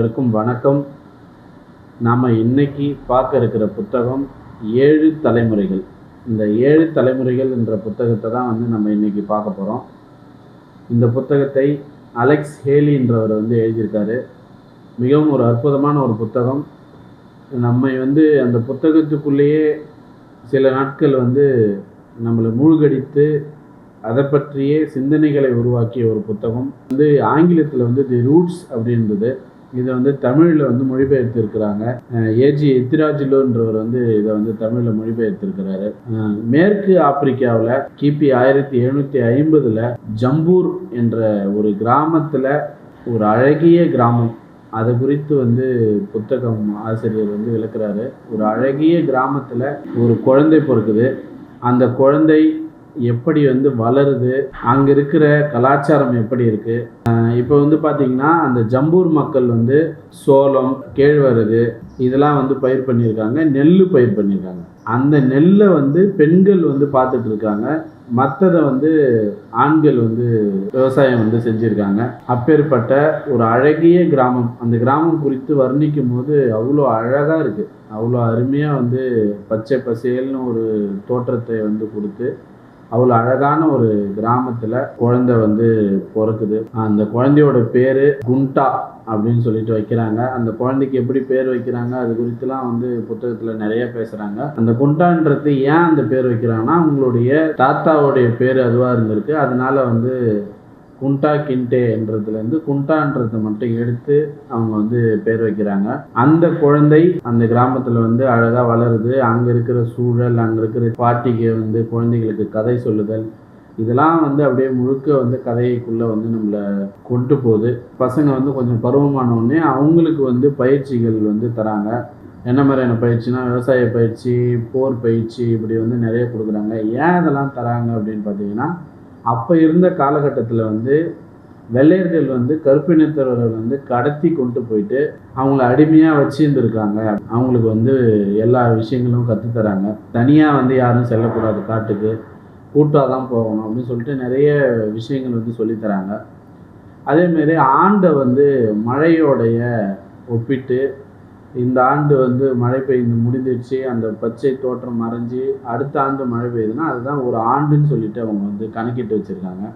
அனைவருக்கும் வணக்கம். நாம் இன்னைக்கு பார்க்க இருக்கிற புத்தகம் ஏழு தலைமுறைகள். இந்த ஏழு தலைமுறைகள் என்ற புத்தகத்தை தான் வந்து நம்ம இன்னைக்கு பார்க்க போகிறோம் இந்த புத்தகத்தை அலெக்ஸ் ஹேலின்றவர் வந்து எழுதியிருக்காரு. மிகவும் ஒரு அற்புதமான ஒரு புத்தகம். நம்மை வந்து அந்த புத்தகத்துக்குள்ளேயே சில நாட்கள் வந்து நம்மளை மூழ்கடித்து அதை பற்றியே சிந்தனைகளை உருவாக்கிய ஒரு புத்தகம். வந்து ஆங்கிலத்தில் வந்து தி ரூட்ஸ் அப்படின்றது. இதை வந்து தமிழில் வந்து மொழிபெயர்த்திருக்கிறாங்க. ஏஜி எத்திராஜிலோன்றவர் வந்து இதை வந்து தமிழில் மொழிபெயர்த்திருக்கிறாரு. மேற்கு ஆப்பிரிக்காவில் கிபி ஆயிரத்தி எழுநூற்றி ஐம்பதில் ஜம்பூர் என்ற ஒரு கிராமத்தில் ஒரு அழகிய கிராமம். அதை குறித்து வந்து புத்தகம் ஆசிரியர் வந்து விளக்குறாரு. ஒரு அழகிய கிராமத்தில் ஒரு குழந்தை பிறக்குது. அந்த குழந்தை எப்படி வந்து வளருது அங்கே இருக்கிற கலாச்சாரம் எப்படி இருக்குது இப்போ வந்து பார்த்தீங்கன்னா அந்த ஜம்பூர் மக்கள் வந்து சோளம் கேழ்வரகு இதெல்லாம் வந்து பயிர் பண்ணியிருக்காங்க நெல் பயிர் பண்ணியிருக்காங்க. அந்த நெல்லை வந்து பெண்கள் வந்து பார்த்துட்டு இருக்காங்க மற்றதை வந்து ஆண்கள் வந்து விவசாயம் வந்து செஞ்சுருக்காங்க. அப்பேற்பட்ட ஒரு அழகிய கிராமம். அந்த கிராமம் குறித்து வர்ணிக்கும் போது அவ்வளோ அழகாக இருக்குது அவ்வளோ அருமையாக வந்து பச்சை பசேல்னு ஒரு தோற்றத்தை வந்து கொடுத்து அவ்வளோ அழகான ஒரு கிராமத்தில் குழந்தை வந்து பிறக்குது. அந்த குழந்தையோட பேர் குண்டா அப்படின்னு சொல்லிட்டு வைக்கிறாங்க. அந்த குழந்தைக்கு எப்படி பேர் வைக்கிறாங்க அது குறித்துலாம் வந்து புத்தகத்தில் நிறைய பேசுகிறாங்க அந்த குண்டான்றது ஏன் அந்த பேர் வைக்கிறாங்கன்னா அவங்களுடைய தாத்தாவுடைய பேர் அதுவாக இருந்திருக்கு. அதனால வந்து குண்டா கிண்டே என்றதுலேருந்து குண்டான்றதை மட்டும் எடுத்து அவங்க வந்து பேர் வைக்கிறாங்க. அந்த குழந்தை அந்த கிராமத்தில் வந்து அழகாக வளருது. அங்கே இருக்கிற சூழல் அங்கே இருக்கிற பாட்டிக்கு வந்து குழந்தைகளுக்கு கதை சொல்லுதல் இதெல்லாம் வந்து அப்படியே முழுக்க வந்து கதைக்குள்ளே வந்து நம்மளை கொண்டு போகுது. பசங்க வந்து கொஞ்சம் பருவமான உடனே அவங்களுக்கு வந்து பயிற்சிகள் வந்து தராங்க. என்ன மாதிரியான பயிற்சினா விவசாய பயிற்சி போர் பயிற்சி இப்படி வந்து நிறைய கொடுக்குறாங்க. ஏன் இதெல்லாம் தராங்க அப்படின்னு பார்த்தீங்கன்னா அப்போ இருந்த காலகட்டத்தில் வந்து வெள்ளையர்கள் வந்து கருப்பினத்தவர்கள் வந்து கடத்தி கொண்டு போயிட்டு அவங்கள அடிமையாக வச்சுருந்துருக்காங்க. அவங்களுக்கு வந்து எல்லா விஷயங்களும் கற்றுத்தராங்க தனியாக வந்து யாரும் செல்லக்கூடாது. காட்டுக்கு கூட்டாக தான் போகணும் அப்படின்னு சொல்லிட்டு நிறைய விஷயங்கள் வந்து சொல்லித்தராங்க. அதேமாரி ஆண்டை வந்து மழையோடைய ஒப்பிட்டு இந்த ஆண்டு வந்து மழை பெய்து முடிஞ்சிடுச்சு. அந்த பச்சை தோற்றம் மறைஞ்சு அடுத்த ஆண்டு மழை பெய்யுதுன்னா அதுதான் ஒரு ஆண்டுன்னு சொல்லிட்டு அவங்க வந்து கணக்கிட்டு வச்சுருக்காங்க.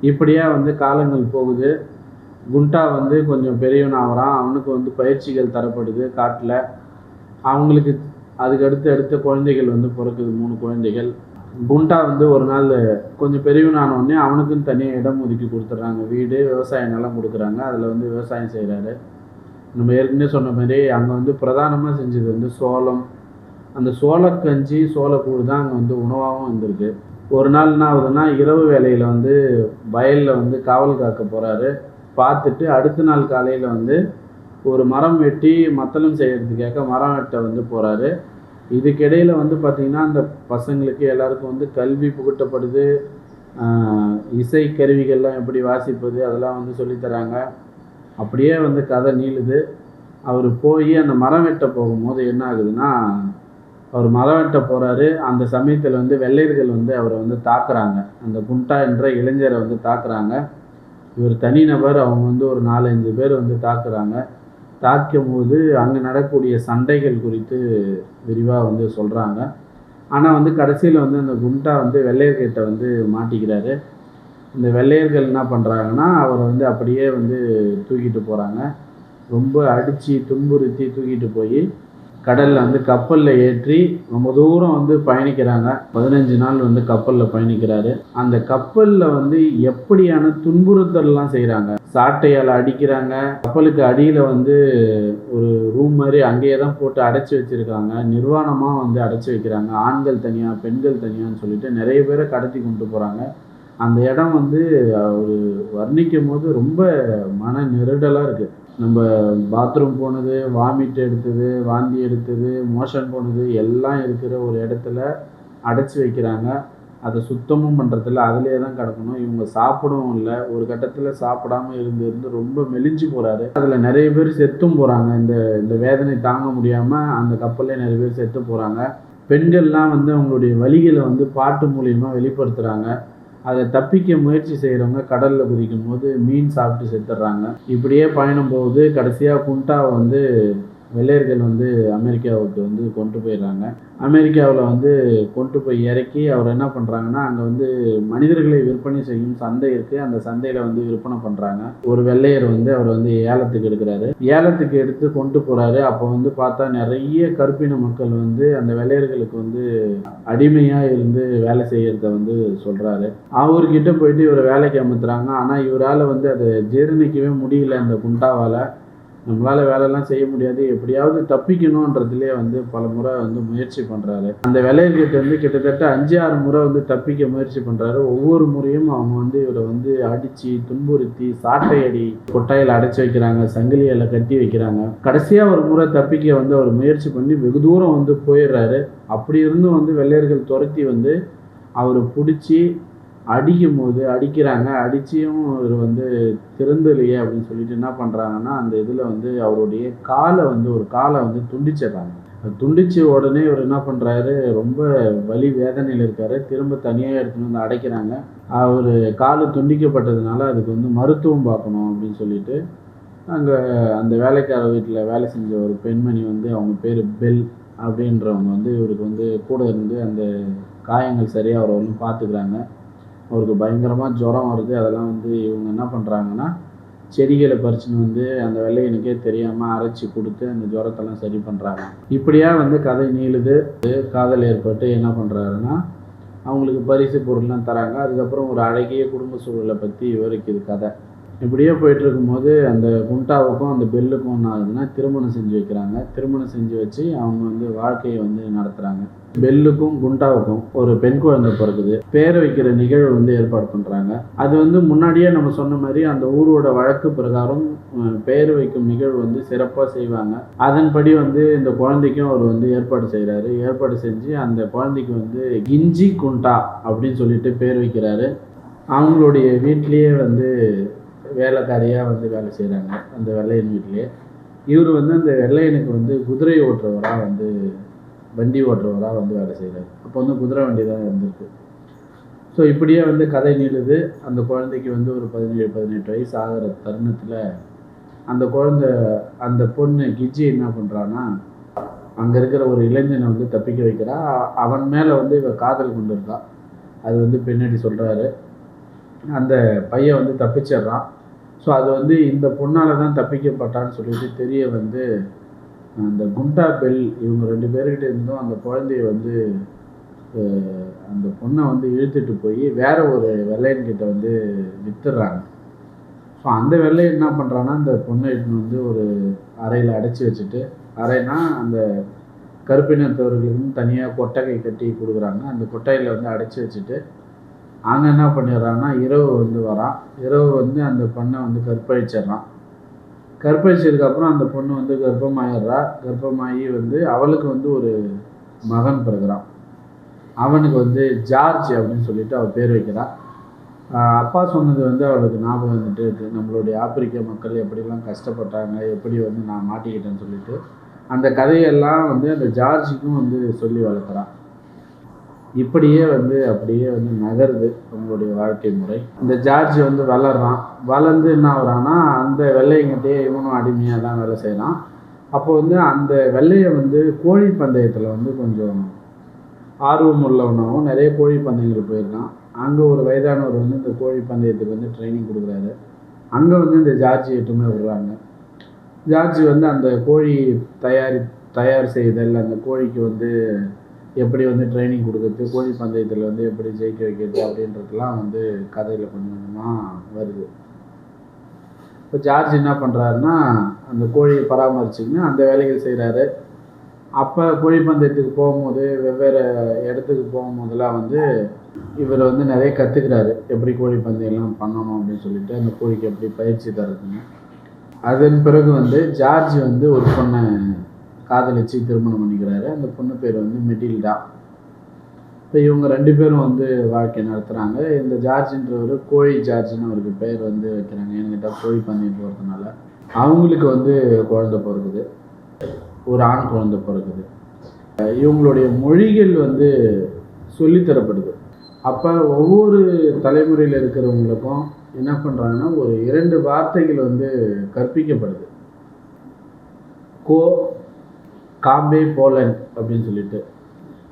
இப்படியே வந்து காலங்கள் போகுது. குண்டா வந்து கொஞ்சம் பெரியவன் ஆகிறான் அவனுக்கு வந்து பயிற்சிகள் தரப்படுது காட்டில். அவங்களுக்கு அதுக்கு அடுத்து அடுத்த குழந்தைகள் வந்து பிறக்குது மூணு குழந்தைகள். குண்டா வந்து ஒரு நாள் கொஞ்சம் பெரியவனானோடனே அவனுக்குன்னு தனியாக இடம் ஒதுக்கி கொடுத்துட்றாங்க. வீடு விவசாய நிலம் கொடுக்குறாங்க. அதில் வந்து விவசாயம் செய்கிறாரு நம்ம ஏற்கனவே சொன்ன மாதிரி அங்கே வந்து பிரதானமாக செஞ்சது வந்து சோளம். அந்த சோளக்கஞ்சி சோளக்கூழ் தான் அங்கே வந்து உணவாகவும் வந்திருக்கு ஒரு நாள் என்ன ஆகுதுன்னா இரவு வேலையில் வந்து வயலில் வந்து காவல் காக்க போகிறாரு பார்த்துட்டு அடுத்த நாள் காலையில் வந்து ஒரு மரம் வெட்டி மத்தளம் செய்கிறதுக்காக மரம் வெட்ட வந்து போகிறாரு இதுக்கிடையில் வந்து பார்த்திங்கன்னா அந்த பசங்களுக்கு எல்லாருக்கும் வந்து கல்வி புகட்டப்படுது. இசை கருவிகள்லாம் எப்படி வாசிப்பது அதெல்லாம் வந்து சொல்லித்தராங்க அப்படியே வந்து கதை நீளுது. அவர் போய் அந்த மரம் வெட்ட போகும்போது என்ன ஆகுதுன்னா அவர் மரம் வெட்ட போகிறாரு அந்த சமயத்தில் வந்து வெள்ளையர்கள் வந்து அவரை வந்து தாக்குறாங்க. அந்த குண்டா என்ற இளைஞரை வந்து தாக்குறாங்க. இவர் தனிநபர் அவங்க வந்து ஒரு நாலஞ்சு பேர் வந்து தாக்குறாங்க. தாக்கும் போது அங்கே நடக்கக்கூடிய சண்டைகள் குறித்து விரிவாக வந்து சொல்கிறாங்க ஆனால் வந்து கடைசியில் வந்து அந்த குண்டா வந்து வெள்ளையர்கிட்ட வந்து மாட்டிக்கிறாரு. இந்த வெள்ளையர்கள் என்ன பண்ணுறாங்கன்னா அவரை வந்து அப்படியே வந்து தூக்கிட்டு போகிறாங்க ரொம்ப அடித்து துன்புறுத்தி தூக்கிட்டு போய் கடலில் வந்து கப்பலில் ஏற்றி ரொம்ப தூரம் வந்து பயணிக்கிறாங்க. பதினஞ்சு நாள் வந்து கப்பலில் பயணிக்கிறாரு. அந்த கப்பலில் வந்து எப்படியான துன்புறுத்தல்லாம் செய்கிறாங்க சாட்டையால் அடிக்கிறாங்க. கப்பலுக்கு அடியில் வந்து ஒரு ரூம் மாதிரி அங்கேயே தான் போட்டு அடைச்சி வச்சுருக்காங்க. நிர்வாணமாக வந்து அடைச்சி வைக்கிறாங்க. ஆண்கள் தனியாக பெண்கள் தனியான்னு சொல்லிட்டு நிறைய பேரை கடத்தி கொண்டு போகிறாங்க அந்த இடம் வந்து அவர் வர்ணிக்கும் போது ரொம்ப மன நெருடலாக இருக்குது நம்ம பாத்ரூம் போனது வாமிட் எடுத்தது வாந்தி எடுத்தது மோஷன் போனது எல்லாம் இருக்கிற ஒரு இடத்துல அடைச்சி வைக்கிறாங்க. அதை சுத்தமும் பண்ணுறதில்ல அதிலே தான் கிடக்கணும். இவங்க சாப்பிடவும் இல்லை. ஒரு கட்டத்தில் சாப்பிடாம இருந்து இருந்து ரொம்ப மெலிஞ்சு போகிறாரு அதில் நிறைய பேர் செத்தும் போகிறாங்க இந்த இந்த வேதனை தாங்க முடியாமல் அந்த கப்பல்லே நிறைய பேர் செத்து போகிறாங்க பெண்கள்லாம் வந்து அவங்களுடைய வழிகளை வந்து பாட்டு மூலியமாக வெளிப்படுத்துகிறாங்க அதை தப்பிக்க முயற்சி செய்கிறவங்க கடலில் குதிக்கும் போது மீன் சாப்பிட்டு செத்துடுறாங்க. இப்படியே பயணம் போகுது. கடைசியாக குண்டா வந்து வெள்ளையர்கள் வந்து அமெரிக்காவுக்கு வந்து கொண்டு போயிடுறாங்க. அமெரிக்காவில் வந்து கொண்டு போய் இறக்கி அவர் என்ன பண்ணுறாங்கன்னா அங்கே வந்து மனிதர்களை விற்பனை செய்யும் சந்தை இருக்குது அந்த சந்தையில் வந்து விற்பனை பண்ணுறாங்க ஒரு வெள்ளையர் வந்து அவர் வந்து ஏலத்துக்கு எடுக்கிறாரு. ஏலத்துக்கு எடுத்து கொண்டு போகிறாரு அப்போ வந்து பார்த்தா நிறைய கருப்பின மக்கள் வந்து அந்த வெள்ளையர்களுக்கு வந்து அடிமையாக இருந்து வேலை செய்கிறத வந்து சொல்கிறாரு அவர்கிட்ட போயிட்டு இவரை வேலைக்கு அமர்த்துறாங்க ஆனால் இவரால் வந்து அதை ஜீரணிக்கவே முடியல அந்த குண்டாவால். நம்மளால் வேலையெல்லாம் செய்ய முடியாது. எப்படியாவது தப்பிக்கணுன்றதுலேயே வந்து பல முறை வந்து முயற்சி பண்ணுறாரு அந்த வேலையர்கிட்ட வந்து கிட்டத்தட்ட அஞ்சு ஆறு முறை வந்து தப்பிக்க முயற்சி பண்ணுறாரு ஒவ்வொரு முறையும் அவங்க வந்து இவரை வந்து அடித்து துன்புறுத்தி சாட்டை அடி கொட்டாயில் அடைச்சி வைக்கிறாங்க சங்கிலியில் கட்டி வைக்கிறாங்க. கடைசியாக ஒரு முறை தப்பிக்க வந்து அவர் முயற்சி பண்ணி வெகு தூரம் வந்து போயிடுறாரு. அப்படி இருந்தும் வந்து வெள்ளையர்கள் துரத்தி வந்து அவரை பிடிச்சி அடிக்கும் போது அடிக்கிறாங்க அடிச்சியும் இவர் வந்து திறந்தலையே அப்படின்னு சொல்லிட்டு என்ன பண்ணுறாங்கன்னா அந்த இதில் வந்து அவருடைய காலை வந்து ஒரு காலை வந்து துண்டிச்சிடுறாங்க. துண்டிச்ச உடனே இவர் என்ன பண்ணுறாரு ரொம்ப வலி வேதனையில் இருக்காரு. திரும்ப தனியாக எடுத்துன்னு வந்து அடைக்கிறாங்க. அவர் கால் துண்டிக்கப்பட்டதுனால அதுக்கு வந்து மருத்துவம் பார்க்கணும் அப்படின்னு சொல்லிட்டு அங்கே அந்த வேலைக்கார வீட்டில் வேலை செஞ்ச ஒரு பெண்மணி வந்து அவங்க பேர் பெல் அப்படின்றவங்க வந்து இவருக்கு வந்து கூட இருந்து அந்த காயங்கள் சரியாக அவரை வந்து பார்த்துக்கிறாங்க. அவருக்கு பயங்கரமாக ஜுரம் வருது. அதெல்லாம் வந்து இவங்க என்ன பண்ணுறாங்கன்னா செடிகளை பறிச்சுன்னு வந்து அந்த வெள்ளையனுக்கே தெரியாமல் அரைச்சி கொடுத்து அந்த ஜுரத்தெல்லாம் சரி பண்ணுறாங்க இப்படியா வந்து கதை நீளுது. காதல் ஏற்பட்டு என்ன பண்ணுறாருன்னா அவங்களுக்கு பரிசு பொருள்லாம் தராங்க. அதுக்கப்புறம் ஒரு அழகிய குடும்ப சூழலை பற்றி விவரிக்குது கதை. இப்படியே போயிட்டு இருக்கும்போது அந்த குண்டாவுக்கும் அந்த பெல்லுக்கும் என்ன ஆகுதுன்னா திருமணம் செஞ்சு வைக்கிறாங்க. திருமணம் செஞ்சு வச்சு அவங்க வந்து வாழ்க்கையை வந்து நடத்துகிறாங்க பெல்லுக்கும் குண்டாவுக்கும் ஒரு பெண் குழந்தை பிறகுது பேர் வைக்கிற நிகழ்வு வந்து ஏற்பாடு பண்ணுறாங்க அது வந்து முன்னாடியே நம்ம சொன்ன மாதிரி அந்த ஊரோட வழக்கு பிரகாரம் பெயர் வைக்கும் நிகழ்வு வந்து சிறப்பாக செய்வாங்க. அதன்படி வந்து இந்த குழந்தைக்கும் அவர் வந்து ஏற்பாடு செய்கிறாரு ஏற்பாடு செஞ்சு அந்த குழந்தைக்கு வந்து கிஞ்சி குண்டா அப்படின்னு சொல்லிட்டு பேர் வைக்கிறாரு. அவங்களுடைய வீட்லேயே வந்து வேலைக்காரியாக வந்து வேலை செய்கிறாங்க அந்த வெள்ளையன் வீட்டிலே. இவர் வந்து அந்த வெள்ளையனுக்கு வந்து குதிரை ஓட்டுறவராக வந்து வண்டி ஓட்டுறவராக வந்து வேலை செய்கிறார் அப்போ வந்து குதிரை வண்டி தான் இருந்திருக்கு. ஸோ இப்படியே வந்து கதை நீளுது. அந்த குழந்தைக்கு வந்து ஒரு பதினேழு பதினெட்டு வயசு ஆகிற தருணத்தில் அந்த குழந்தை அந்த பொண்ணு கிஜி என்ன பண்ணுறான்னா அங்கே இருக்கிற ஒரு இளைஞனை வந்து தப்பிக்க வைக்கிறா. அவன் மேலே வந்து இவ காதல் கொண்டு இருக்கா அது வந்து பின்னாடி சொல்கிறாரு அந்த பையன் வந்து தப்பிச்சிடுறான். ஸோ அது வந்து இந்த பொண்ணால் தான் தப்பிக்கப்பட்டான்னு சொல்லிட்டு தெரிய வந்து அந்த குண்டா பெல் இவங்க ரெண்டு பேர்கிட்ட இருந்தும் அந்த குழந்தைய வந்து அந்த பொண்ணை வந்து இழுத்துட்டு போய் வேற ஒரு வெள்ளையன்கிட்ட வந்து வித்துடுறாங்க. ஸோ அந்த வெள்ளை என்ன பண்ணுறான்னா அந்த பொண்ணை எடுத்துன்னு வந்து ஒரு அறையில் அடைச்சி வச்சுட்டு அறைனா அந்த கருப்பினத்தவர்களுக்கு தனியாக கொட்டகை கட்டி கொடுக்குறாங்க. அந்த கொட்டையில் வந்து அடைச்சி வச்சுட்டு அவன் என்ன பண்ணிடுறான்னா இரவு வந்து வரான் இரவு வந்து அந்த பொண்ணை வந்து கற்பழிச்சிடுறான். கற்பழிச்சதுக்கப்புறம் அந்த பொண்ணு வந்து கர்ப்பமாயிடுறா. கர்ப்பமாகி வந்து அவளுக்கு வந்து ஒரு மகன் பிறகுறான் அவனுக்கு வந்து ஜார்ஜ் அப்படின்னு சொல்லிட்டு அவள் பேர் வைக்கிறான் அப்பா சொன்னது வந்து அவளுக்கு ஞாபகம் வந்துட்டு இருக்கு. நம்மளுடைய ஆப்பிரிக்க மக்கள் எப்படிலாம் கஷ்டப்பட்டாங்க எப்படி வந்து நான் மாட்டிக்கிட்டேன்னு சொல்லிட்டு. அந்த கதையெல்லாம் வந்து அந்த ஜார்ஜுக்கும் வந்து சொல்லி வளர்க்குறான். இப்படியே வந்து அப்படியே வந்து நகருது அவங்களுடைய வாழ்க்கை முறை. இந்த ஜார்ஜ் வந்து வளர்றான். வளர்ந்து என்ன ஆகுறான்னா அந்த வெள்ளையங்கிட்டே இவனும் அடிமையாக தான் வேலை செய்கிறான் அப்போ வந்து அந்த வெள்ளையை வந்து கோழி பந்தயத்தில் வந்து கொஞ்சம் ஆர்வம் உள்ளவனாகவும் நிறைய கோழி பந்தயங்கள் போயிருக்கான். அங்கே ஒரு வயதானவர் வந்து இந்த கோழி பந்தயத்துக்கு வந்து ட்ரைனிங் கொடுக்குறாரு. அங்கே வந்து இந்த ஜார்ஜ் எட்டுமே விடுறாங்க. ஜார்ஜ் வந்து அந்த கோழி தயாரி தயார் செய்தல் அந்த கோழிக்கு வந்து எப்படி வந்து ட்ரைனிங் கொடுக்குறது கோழி பந்தயத்தில் வந்து எப்படி ஜெயிக்க வைக்கிறது அப்படின்றதுலாம் வந்து கதையில் கொஞ்சம் கொஞ்சமாக வருது. இப்போ ஜார்ஜ் என்ன பண்ணுறாருன்னா அந்த கோழியை பராமரிச்சிங்கன்னா அந்த வேலைகள் செய்கிறாரு அப்போ கோழி பந்தயத்துக்கு போகும்போது வெவ்வேறு இடத்துக்கு போகும்போதெல்லாம் வந்து இவர் வந்து நிறைய கற்றுக்கிறாரு எப்படி கோழி பந்தயம்லாம் பண்ணணும் அப்படின்னு சொல்லிட்டு அந்த கோழிக்கு எப்படி பயிற்சி தரதுன்னு. அதன் பிறகு வந்து ஜார்ஜ் வந்து ஒரு பொண்ணை காதலிச்சு திருமணம் பண்ணிக்கிறாரு. அந்த பொண்ணு பேர் வந்து மெட்டில்டா இப்போ இவங்க ரெண்டு பேரும் வந்து வாழ்க்கை நடத்துகிறாங்க இந்த ஜார்ஜின்றவர் கோழி ஜார்ஜ்னு அவருக்கு பேர் வந்து வைக்கிறாங்க. என்கிட்ட கோழி பண்ணி போகிறதுனால அவங்களுக்கு வந்து குழந்தை பிறகுது ஒரு ஆண் குழந்தை பிறகுது இவங்களுடைய மொழிகள் வந்து சொல்லித்தரப்படுது அப்போ ஒவ்வொரு தலைமுறையில் இருக்கிறவங்களுக்கும் என்ன பண்ணுறாங்கன்னா ஒரு இரண்டு வார்த்தைகள் வந்து கற்பிக்கப்படுது. கோ காம்பே போலண்ட் அப்படின்னு சொல்லிட்டு.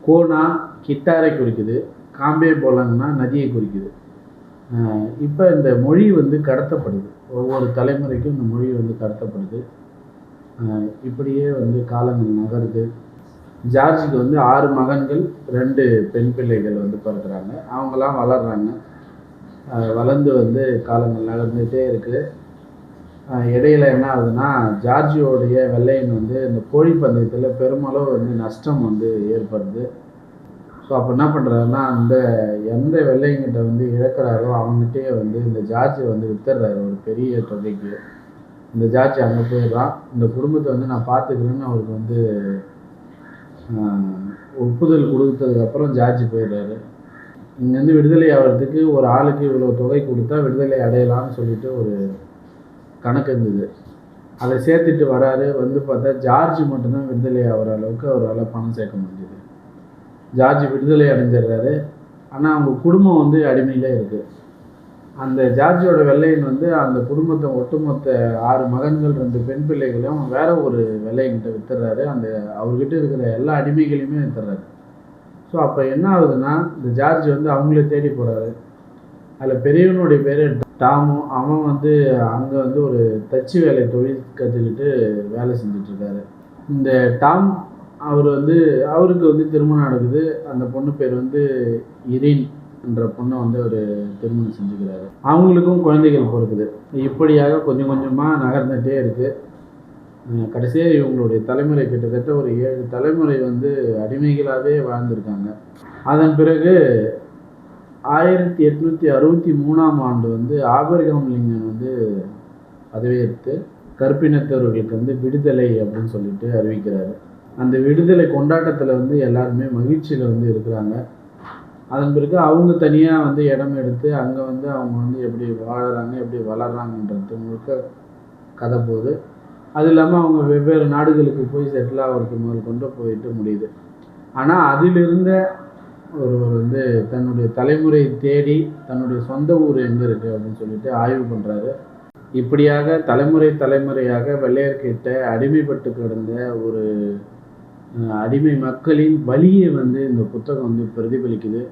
கோனா கிட்டாரை குறிக்குது காம்பே போலன்னா நதியை குறிக்குது. இப்போ இந்த மொழி வந்து கடத்தப்படுது. ஒவ்வொரு தலைமுறைக்கும் இந்த மொழி வந்து கடத்தப்படுது. இப்படியே வந்து காலங்கள் நகருது. ஜார்ஜுக்கு வந்து ஆறு மகன்கள் ரெண்டு பெண் பிள்ளைகள் வந்து பிறக்கிறாங்க. அவங்களாம் வளர்கிறாங்க வளர்ந்து வந்து காலங்கள் நடந்துகிட்டே இருக்குது இடையில என்ன ஆகுதுன்னா ஜார்ஜியோடைய வெள்ளையன் வந்து இந்த கோழி பந்தயத்தில் பெருமளவு வந்து நஷ்டம் வந்து ஏற்படுது. ஸோ அப்போ என்ன பண்ணுறாருன்னா அந்த எந்த வெள்ளையங்கிட்ட வந்து இழக்கிறாரோ அவங்ககிட்டயே வந்து இந்த ஜார்ஜை வந்து வித்துடுறாரு ஒரு பெரிய தொகைக்கு. இந்த ஜார்ஜ் அங்கே போயிடுறான். இந்த குடும்பத்தை வந்து நான் பார்த்துக்கிறேன்னு அவருக்கு வந்து ஒப்புதல் கொடுத்ததுக்கப்புறம் ஜார்ஜ் போயிடுறாரு. இங்கேருந்து விடுதலை ஆகிறதுக்கு ஒரு ஆளுக்கு இவ்வளோ தொகை கொடுத்தா விடுதலை அடையலாம்னு சொல்லிட்டு ஒரு கணக்கு இருந்தது. அதை சேர்த்துட்டு வராரு. வந்து பார்த்தா ஜார்ஜ் மட்டும்தான் விடுதலை ஆகிற அளவுக்கு அவரால் பணம் சேர்க்க முடிஞ்சுது. ஜார்ஜ் விடுதலை அடைஞ்சிடுறாரு. ஆனால் அவங்க குடும்பம் வந்து அடிமையிலே இருக்குது அந்த ஜார்ஜோட வெள்ளையன் வந்து அந்த குடும்பத்தை ஒட்டுமொத்த ஆறு மகன்கள் ரெண்டு பெண் பிள்ளைகளையும் வேற ஒரு வெள்ளையன்கிட்ட வித்துறாரு அந்த அவர்கிட்ட இருக்கிற எல்லா அடிமைகளையுமே வித்துறாரு ஸோ அப்போ என்ன ஆகுதுன்னா இந்த ஜார்ஜ் வந்து அவங்கள தேடி போகிறாரு அதில் பெரியவனுடைய பேர் டாமும் அவன் வந்து அங்கே வந்து ஒரு தச்சு வேலை தொழில் கற்றுக்கிட்டு வேலை செஞ்சிட்ருக்காரு. இந்த டாம் அவர் வந்து அவருக்கு வந்து திருமணம் நடக்குது. அந்த பொண்ணு பேர் வந்து இரின் என்ற பொண்ணை வந்து அவர் திருமணம் செஞ்சுக்கிறாரு. அவங்களுக்கும் குழந்தைகள் பிறகுது இப்படியாக கொஞ்சம் கொஞ்சமாக நகர்ந்துகிட்டே இருக்குது கடைசியாக இவங்களுடைய தலைமுறை கிட்டத்தட்ட ஒரு ஏழு தலைமுறை வந்து அடிமைகளாகவே வாழ்ந்திருக்காங்க. அதன் பிறகு ஆயிரத்தி எட்நூற்றி அறுபத்தி மூணாம் ஆண்டு வந்து ஆபிரகாம் லிங்கன் வந்து பதவியேற்று கற்பினத்தவர்களுக்கு வந்து விடுதலை அப்படின்னு சொல்லிட்டு அறிவிக்கிறாரு. அந்த விடுதலை கொண்டாட்டத்தில் வந்து எல்லாருமே மகிழ்ச்சியில் வந்து இருக்கிறாங்க. அதன் பிறகு அவங்க தனியாக வந்து இடம் எடுத்து அங்கே வந்து அவங்க வந்து எப்படி வாழறாங்க எப்படி வளர்றாங்கன்றது முழுக்க கதை போகுது. அது இல்லாமல் அவங்க வெவ்வேறு நாடுகளுக்கு போய் செட்டில் ஆகிறதுக்கு முதல் கொண்டு போயிட்டு முடியுது. ஆனால் அதிலிருந்த ஒருவர் வந்து தன்னுடைய தலைமுறை தேடி தன்னுடைய சொந்த ஊர் எங்கே இருக்குது அப்படின்னு சொல்லிட்டு ஆய்வு பண்ணுறாரு இப்படியாக தலைமுறை தலைமுறையாக வெள்ளையர்கிட்ட அடிமைப்பட்டு கிடந்த ஒரு அடிமை மக்களின் வழியை வந்து இந்த புத்தகம் வந்து பிரதிபலிக்குது.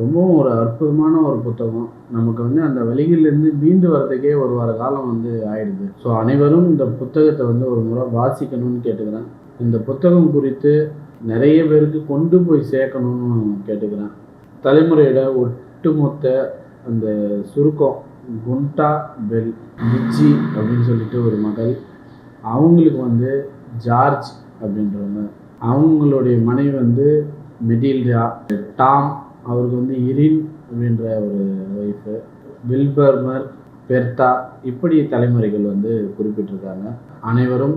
ரொம்பவும் ஒரு அற்புதமான ஒரு புத்தகம். நமக்கு வந்து அந்த வழிகளிலேருந்து மீண்டு வரதுக்கே ஒரு வார காலம் வந்து ஆயிடுது. ஸோ அனைவரும் இந்த புத்தகத்தை வந்து ஒரு முறை வாசிக்கணும்னு கேட்டுக்கிறேன். இந்த புத்தகம் குறித்து நிறைய பேருக்கு கொண்டு போய் சேர்க்கணும்னு கேட்டுக்கிறேன். தலைமுறையோட ஒட்டுமொத்த அந்த சுருக்கம் குண்டா பெல் பிஜி அப்படின்னு சொல்லிட்டு ஒரு மகள் அவங்களுக்கு வந்து ஜார்ஜ் அப்படின்றவங்க. அவங்களுடைய மனைவி வந்து மெடில்டா டாம் அவருக்கு வந்து இரின் அப்படின்ற ஒரு ஒய்ஃபு வில்பர்மர் பெர்தா இப்படி தலைமுறைகள் வந்து குறிப்பிட்டிருக்காங்க. அனைவரும்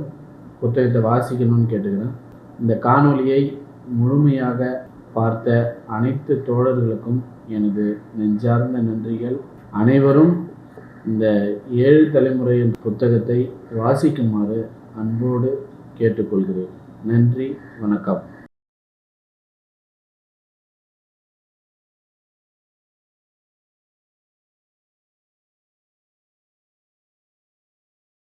புத்தகத்தை வாசிக்கணும்னு கேட்டுக்கிறேன். இந்த காணொளியை முழுமையாக பார்த்த அனைத்து தோழர்களுக்கும் எனது நெஞ்சார்ந்த நன்றிகள். அனைவரும் இந்த ஏழு தலைமுறையின் புத்தகத்தை வாசிக்குமாறு அன்போடு கேட்டுக்கொள்கிறேன். நன்றி வணக்கம்.